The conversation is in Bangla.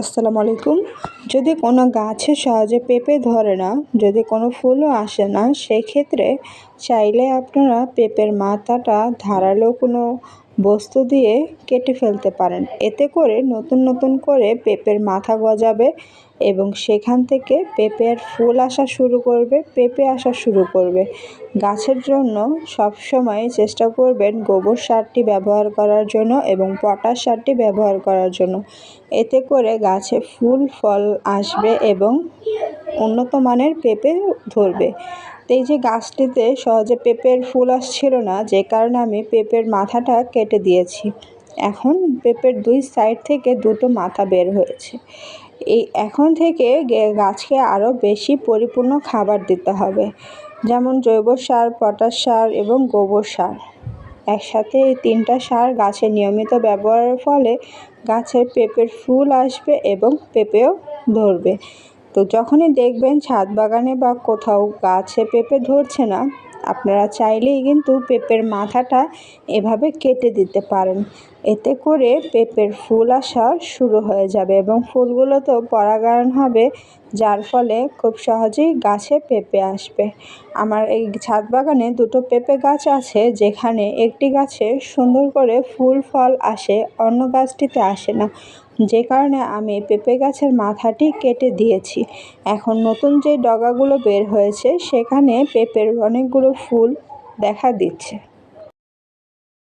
আসসালামু আলাইকুম। যদি কোনো গাছে সহজে পেঁপে ধরে না, যদি কোনো ফুলও আসে না, সেক্ষেত্রে চাইলে আপনারা পেঁপের মাথাটা ধারালো কোনো বস্তু দিয়ে কেটে ফেলতে পারেন। এতে করে নতুন নতুন করে পেঁপের মাথা গজাবে এবং সেখান থেকে পেঁপের ফুল আসা শুরু করবে, পেঁপে আসা শুরু করবে। গাছের জন্য সবসময় চেষ্টা করবেন গোবর সারটি ব্যবহার করার জন্য এবং পটাশ সারটি ব্যবহার করার জন্য। এতে করে গাছে ফুল, ফল আসবে এবং উন্নত মানের পেঁপে ধরবে। তো এই যে গাছটিতে সহজে পেঁপের ফুল আসছিল না, যে কারণে আমি পেঁপের মাথাটা কেটে দিয়েছি। এখন পেঁপের দুই সাইড থেকে দুটো মাথা বের হয়েছে। এই এখন থেকে গাছকে আরও বেশি পরিপূর্ণ খাবার দিতে হবে, যেমন জৈব সার, পটাশ সার এবং গোবর সার। একসাথে এই তিনটা সার গাছে নিয়মিত ব্যবহারের ফলে গাছের পেঁপের ফুল আসবে এবং পেঁপেও ধরবে। তো যখনই দেখবেন ছাদ বাগানে বা কোথাও গাছে পেঁপে ধরছে না, আপনারা চাইলেই কিন্তু পেঁপের মাথাটা এভাবে কেটে দিতে পারেন। এতে করে পেঁপের ফুল আসা শুরু হয়ে যাবে এবং ফুলগুলোতেও পরাগায়ন হবে যার ফলে খুব সহজেই গাছে পেঁপে আসবে। আমার এই ছাদ বাগানে দুটো পেঁপে গাছ আছে, যেখানে একটি গাছে সুন্দর করে ফুল, ফল আসে, অন্য গাছটিতে আসে না। যে কারণে আমি পেঁপে গাছের মাথাটি কেটে দিয়েছি। এখন নতুন যে ডগাগুলো বের হয়েছে, সেখানে পেঁপের অনেকগুলো ফুল দেখা দিচ্ছে।